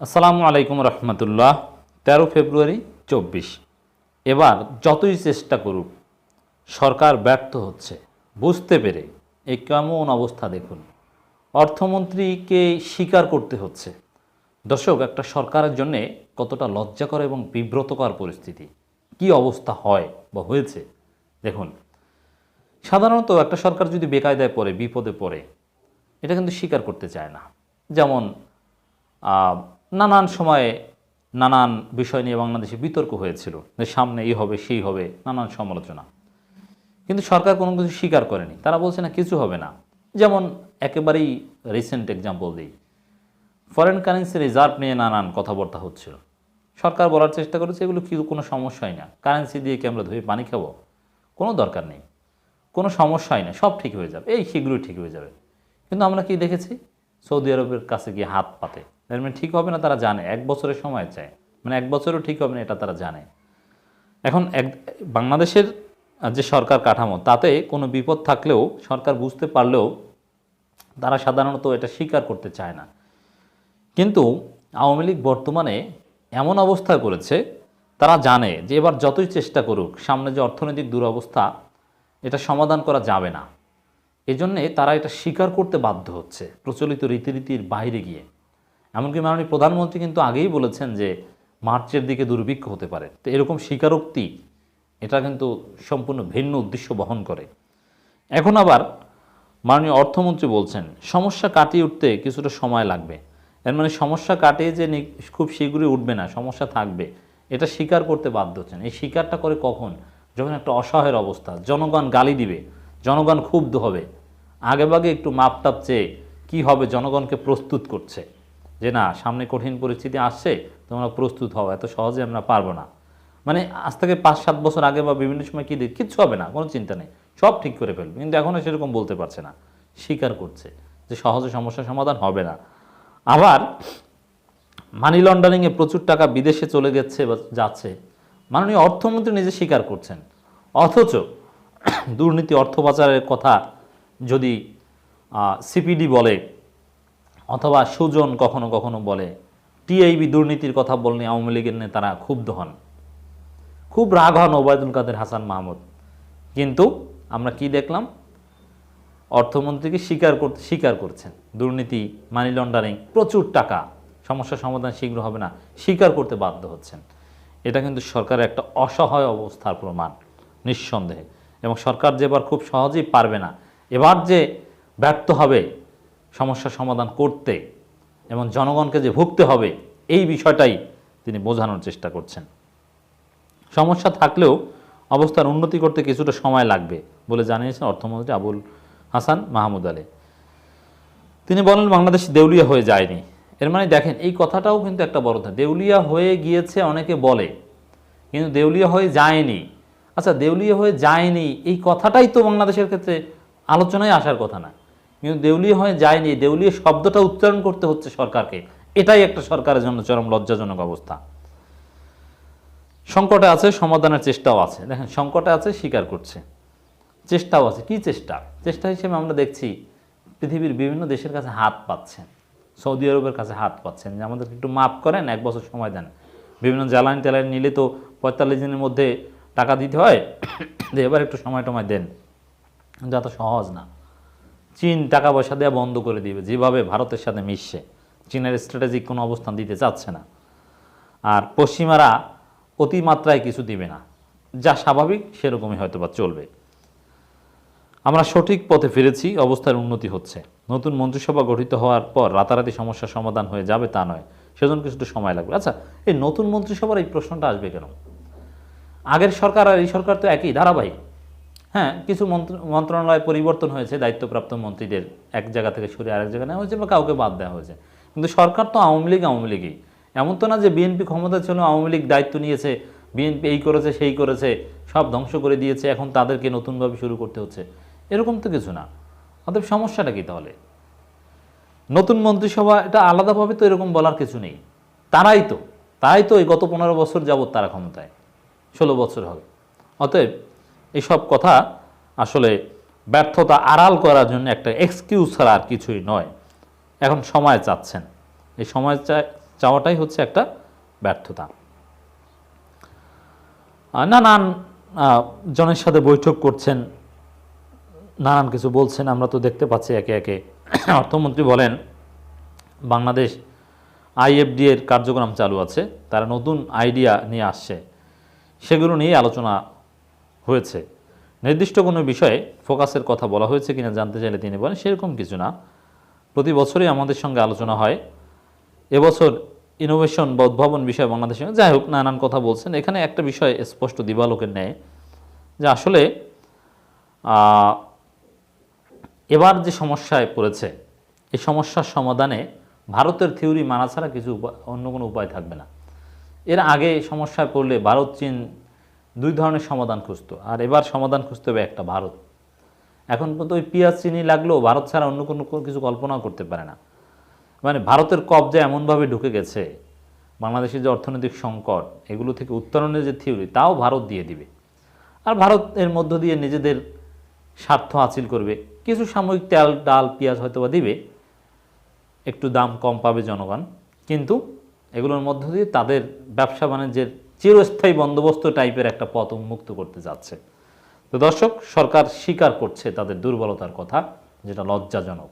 আসসালামু আলাইকুম রহমতুল্লাহ, তেরো ফেব্রুয়ারি চব্বিশ। এবার যতই চেষ্টা করুক, সরকার ব্যর্থ হচ্ছে, বুঝতে পেরে এই কেমন অবস্থা দেখুন। অর্থমন্ত্রীকে স্বীকার করতে হচ্ছে। দর্শক, একটা সরকারের জন্যে কতটা লজ্জাকর এবং বিব্রতকর পরিস্থিতি। কি অবস্থা হয় বা হয়েছে? দেখুন, সাধারণত একটা সরকার যদি বেকায়দায় পড়ে, বিপদে পড়ে, এটা কিন্তু স্বীকার করতে চায় না। যেমন নানান সময়ে নানান বিষয় নিয়ে বাংলাদেশে বিতর্ক হয়েছিল যে সামনে এই হবে, সেই হবে, নানান সমালোচনা। কিন্তু সরকার কোনো কিছু স্বীকার করেনি। তারা বলছে, না, কিছু হবে না। যেমন একেবারেই রিসেন্ট এক্সাম্পল দিই। ফরেন কারেন্সি রিজার্ভ নিয়ে নানান কথাবার্তা হচ্ছিল। সরকার বলার চেষ্টা করেছে, এগুলো কি, কোনো সমস্যাই না। কারেন্সি দিয়ে কি আমরা ধুয়ে পানি খাব? কোনো দরকার নেই। কোনো সমস্যাই না, সব ঠিক হয়ে যাবে। এই শীঘ্রই ঠিক হয়ে যাবে। কিন্তু আমরা কি দেখেছি? সৌদি আরবের কাছে গিয়ে হাত পাতে। এর মানে ঠিক হবে না তারা জানে, এক বছরের সময় চায়। মানে এক বছরও ঠিক হবে না, এটা তারা জানে। এখন এক, বাংলাদেশের যে সরকার কাঠামো, তাতে কোনো বিপদ থাকলেও, সরকার বুঝতে পারলেও তারা সাধারণত এটা স্বীকার করতে চায় না। কিন্তু আওয়ামী লীগ বর্তমানে এমন অবস্থায় করেছে, তারা জানে যে এবার যতই চেষ্টা করুক, সামনে যে অর্থনৈতিক দুরবস্থা, এটা সমাধান করা যাবে না। এজন্যে তারা এটা স্বীকার করতে বাধ্য হচ্ছে প্রচলিত রীতিনীতির বাইরে গিয়ে। এমনকি মাননীয় প্রধানমন্ত্রী কিন্তু আগেই বলেছেন যে মার্চের দিকে দুর্ভিক্ষ হতে পারে। তো এরকম স্বীকারোক্তি এটা কিন্তু সম্পূর্ণ ভিন্ন উদ্দেশ্য বহন করে। এখন আবার মাননীয় অর্থমন্ত্রী বলছেন, সমস্যা কাটিয়ে উঠতে কিছুটা সময় লাগবে। এর মানে সমস্যা কাটিয়ে যে খুব শীঘ্রই উঠবে না, সমস্যা থাকবে, এটা স্বীকার করতে বাধ্য হচ্ছেন। এই স্বীকারটা করে কখন? যখন একটা অসহায়ের অবস্থা, জনগণ গালি দিবে জনগণ ক্ষুব্ধ হবে। আগেভাগে একটু মাপটাপ চেয়ে কী হবে জনগণকে প্রস্তুত করছে। যে না, সামনে কঠিন পরিস্থিতি আসছে, তোমরা প্রস্তুত হও, এত সহজে আমরা পারব না। মানে আজ থেকে পাঁচ সাত বছর আগে বা বিভিন্ন সময় কী কিচ্ছু হবে না, কোনো চিন্তা নেই। সব ঠিক করে ফেলবে। কিন্তু এখনও সেরকম বলতে পারছে না, স্বীকার করছে যে সহজে সমস্যার সমাধান হবে না। আবার মানি লন্ডারিংয়ে প্রচুর টাকা বিদেশে চলে গেছে বা যাচ্ছে। মাননীয় অর্থমন্ত্রী নিজে স্বীকার করছেন। অথচ দুর্নীতি অর্থ পাচারের কথা যদি সিপিডি বলে, অথবা সুজন কখনো কখনো বলে টিআইবি দুর্নীতির কথা বললে আওয়ামী লীগের নেতারা ক্ষুব্ধ হন। খুব রাগ হন ওবায়দুল কাদের হাসান মাহমুদ। কিন্তু আমরা কি দেখলাম? অর্থমন্ত্রীকে স্বীকার করতে, স্বীকার করছেন। দুর্নীতি মানি লন্ডারিং প্রচুর টাকা। সমস্যা সমাধান শীঘ্র হবে না। স্বীকার করতে বাধ্য হচ্ছেন। এটা কিন্তু সরকারের একটা অসহায় অবস্থার প্রমাণ, নিঃসন্দেহে। এবং সরকার যে এবার খুব সহজেই পারবে না। এবার যে ব্যর্থ হবে সমস্যা সমাধান করতে এবং জনগণকে যে ভুগতে হবে, এই বিষয়টাই তিনি বোঝানোর চেষ্টা করছেন। সমস্যা থাকলেও অবস্থার উন্নতি করতে কিছুটা সময় লাগবে বলে জানিয়েছেন অর্থমন্ত্রী আবুল হাসান মাহমুদ আলী। তিনি বলেন, বাংলাদেশ দেউলিয়া হয়ে যায়নি। এর মানে দেখেন, এই কথাটাও কিন্তু একটা বড় দেউলিয়া হয়ে গিয়েছে অনেকে বলে, কিন্তু দেউলিয়া হয়ে যায়নি। আচ্ছা দেউলিয়া হয়ে যায়নি, এই কথাটাই তো বাংলাদেশের ক্ষেত্রে আলোচনায় আসার কথা না। কিন্তু দেউলিয়া হয়ে যায়নি, দেউলিয়া শব্দটা উচ্চারণ করতে হচ্ছে সরকারকে। এটাই একটা সরকারের জন্য চরম লজ্জাজনক অবস্থা। সংকটে আছে, সমাধানের চেষ্টাও আছে। দেখেন, সংকটে আছে, স্বীকার করছে। চেষ্টাও আছে। কি চেষ্টা? চেষ্টা হিসেবে আমরা দেখছি, পৃথিবীর বিভিন্ন দেশের কাছে হাত পাচ্ছেন। সৌদি আরবের কাছে হাত পাচ্ছেন। যে আমাদেরকে একটু মাপ করেন, এক বছর সময় দেন। বিভিন্ন জ্বালানি টেলানি নিলে তো পঁয়তাল্লিশ দিনের মধ্যে টাকা দিতে হয় যে এবার একটু সময় টময় দেন। কিন্তু এত সহজ না। চীন টাকা পয়সা দেওয়া বন্ধ করে দিবে, যেভাবে ভারতের সাথে মিশছে। চীনের স্ট্র্যাটেজিক কোনো অবস্থান দিতে চাচ্ছে না। আর পশ্চিমারা অতিমাত্রায় কিছু দিবে না। যা স্বাভাবিক, সেরকমই হয়তো বা চলবে। আমরা সঠিক পথে ফিরেছি, অবস্থার উন্নতি হচ্ছে। নতুন মন্ত্রিসভা গঠিত হওয়ার পর রাতারাতি সমস্যার সমাধান হয়ে যাবে তা নয়। সেজন্য কিছুটা সময় লাগবে। আচ্ছা এই নতুন মন্ত্রিসভার এই প্রশ্নটা আসবে কেন? আগের সরকার আর এই সরকার তো একই, ধারাবাহিক। হ্যাঁ কিছু মন্ত্র- মন্ত্রণালয় পরিবর্তন হয়েছে, দায়িত্বপ্রাপ্ত মন্ত্রীদের এক জায়গা থেকে সরে আরেক জায়গায় নেওয়া হয়েছে বা কাউকে বাদ দেওয়া হয়েছে। কিন্তু সরকার তো আওয়ামী লীগ, আওয়ামী লীগই। এমন তো না যে বিএনপি ক্ষমতা ছিল, আওয়ামী লীগ দায়িত্ব নিয়েছে, বিএনপি এই করেছে, সেই করেছে, সব ধ্বংস করে দিয়েছে, এখন তাদেরকে নতুনভাবে শুরু করতে হচ্ছে। এরকম তো কিছু না। অতএব সমস্যাটা কি তাহলে? নতুন মন্ত্রিসভা, এটা আলাদাভাবে তো এরকম বলার কিছু নেই। তারাই তো তারাই তো এই গত পনেরো বছর যাবৎ তারা ক্ষমতায়। ষোলো বছর হবে। অতএব এসব কথা আসলে ব্যর্থতা আড়াল করার জন্য একটা এক্সকিউজ ছাড়া আর কিছুই নয়। এখন সময় চাচ্ছেন। এই সময় চাওয়াটাই হচ্ছে একটা ব্যর্থতা। নানান জনের সাথে বৈঠক করছেন। নানান কিছু বলছেন। আমরা তো দেখতে পাচ্ছি একে একে। অর্থমন্ত্রী বলেন, বাংলাদেশ আইএফডি এর কার্যক্রম চালু আছে। তারা নতুন আইডিয়া নিয়ে আসছে। সেগুলো নিয়ে আলোচনা হয়েছে। নির্দিষ্ট কোনো বিষয়ে ফোকাসের কথা বলা হয়েছে কিনা জানতে চাইলে তিনি বলেন, সেরকম কিছু না। প্রতি বছরই আমাদের সঙ্গে আলোচনা হয়। এবছর ইনোভেশন বা উদ্ভাবন বিষয়ে বাংলাদেশের সঙ্গে যাই হোক, নানান কথা বলছেন। এখানে একটা বিষয় স্পষ্ট দিবালোকের ন্যায়, যে আসলে এবার যে সমস্যায় পড়েছে, এই সমস্যার সমাধানে ভারতের থিওরি মানা ছাড়া কিছু অন্য কোনো উপায় থাকবে না। এর আগে সমস্যায় পড়লে ভারত, চীন দুই ধরনের সমাধান খুঁজত, আর এবার সমাধান খুঁজতে হবে একটা ভারত। এখন পর্যন্ত ওই পেঁয়াজ, চিনি লাগলেও ভারত ছাড়া অন্য কোনো কিছু কল্পনাও করতে পারে না। মানে ভারতের কবজা এমনভাবে ঢুকে গেছে, বাংলাদেশের যে অর্থনৈতিক সংকট, এগুলো থেকে উত্তরণের যে থিওরি, তাও ভারত দিয়ে দিবে। আর ভারত এর মধ্য দিয়ে নিজেদের স্বার্থ হাসিল করবে। কিছু সাময়িক তেল, ডাল, পেঁয়াজ হয়তো বা দিবে, একটু দাম কম পাবে জনগণ, কিন্তু এগুলোর মধ্য দিয়ে তাদের ব্যবসা বাণিজ্যের চিরস্থায়ী বন্দোবস্ত টাইপের একটা পথ উন্মুক্ত করতে যাচ্ছে। তো দর্শক, সরকার স্বীকার করছে তাদের দুর্বলতার কথা, যেটা লজ্জাজনক।